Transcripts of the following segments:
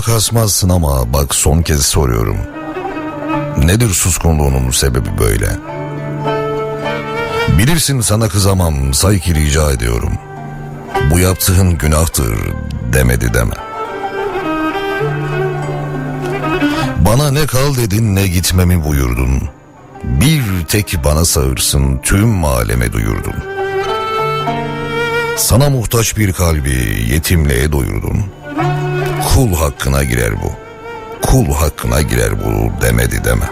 kasmazsın ama bak son kez soruyorum. Nedir suskunluğunun sebebi böyle? Bilirsin sana kızamam, say ki rica ediyorum. Bu yaptığın günahtır demedi deme. Bana ne kal dedin ne gitmemi buyurdun. Bir tek bana sağırsın tüm aleme duyurdun. Sana muhtaç bir kalbi yetimliğe doyurdun. Kul hakkına girer bu. Kul hakkına girer bu demedi deme.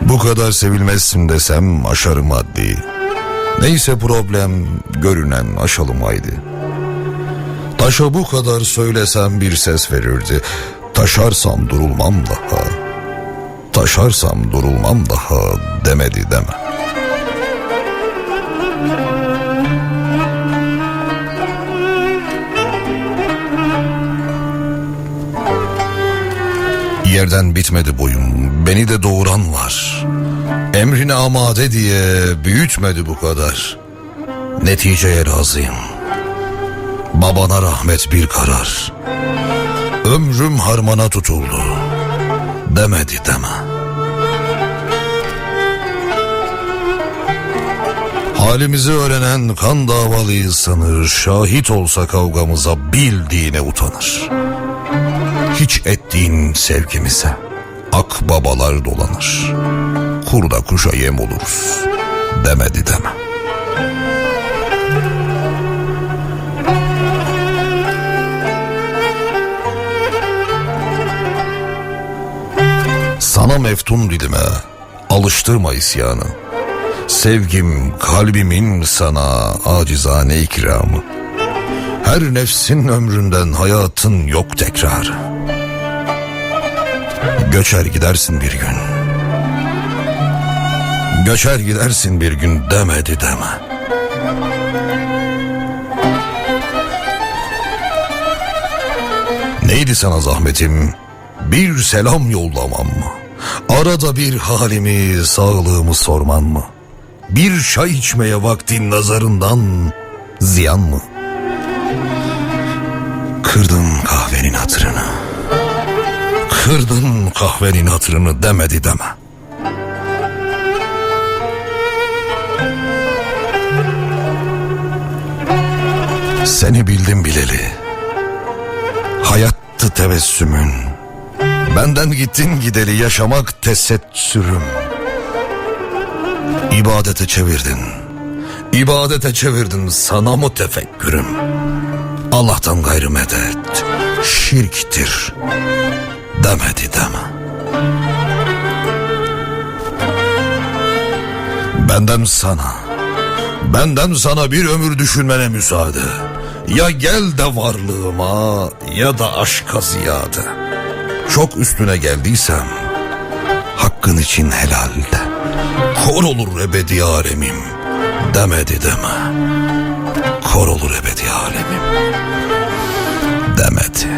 Bu kadar sevilmezsin desem aşarım haddi. Neyse problem görünen aşalım haydi. Taşa bu kadar söylesem bir ses verirdi. Taşarsam durulmam daha. Taşarsam durulmam daha demedi deme. Yerden bitmedi boyum, beni de doğuran var. Emrine amade diye büyütmedi bu kadar. Neticeye razıyım. Babana rahmet bir karar. Ömrüm harmana tutuldu. Demedi deme. Halimizi öğrenen kan davalıyız sanır. Şahit olsa kavgamıza bildiğine utanır. Hiç ettiğin sevgimize ak babalar dolanır. Kurda kuşa yem oluruz. Demedi deme. Sana meftun dilime alıştırma isyanı. Sevgim kalbimin sana acizane ikramı. Her nefsin ömründen hayatın yok tekrar. Göçer gidersin bir gün. Göçer gidersin bir gün demedi deme. Neydi sana zahmetim? Bir selam yollamam mı? Arada bir halimi, sağlığımı sorman mı? Bir çay içmeye vaktin nazarından ziyan mı? Kırdın kahvenin hatırını. Kırdın kahvenin hatırını demedi deme. Seni bildim bileli. Hayattı tebessümün. Benden gittin gideli yaşamak tesettürüm. İbadete çevirdin. İbadete çevirdin sana mı tefekkürüm? Allah'tan gayrı medet. Şirktir. Demedi deme. Benden sana, benden sana bir ömür düşünmene müsaade. Ya gel de varlığıma ya da aşka ziyade. Çok üstüne geldiysem hakkın için helalde. Kor olur ebedi alemim demedi deme. Kor olur ebedi alemim demedi.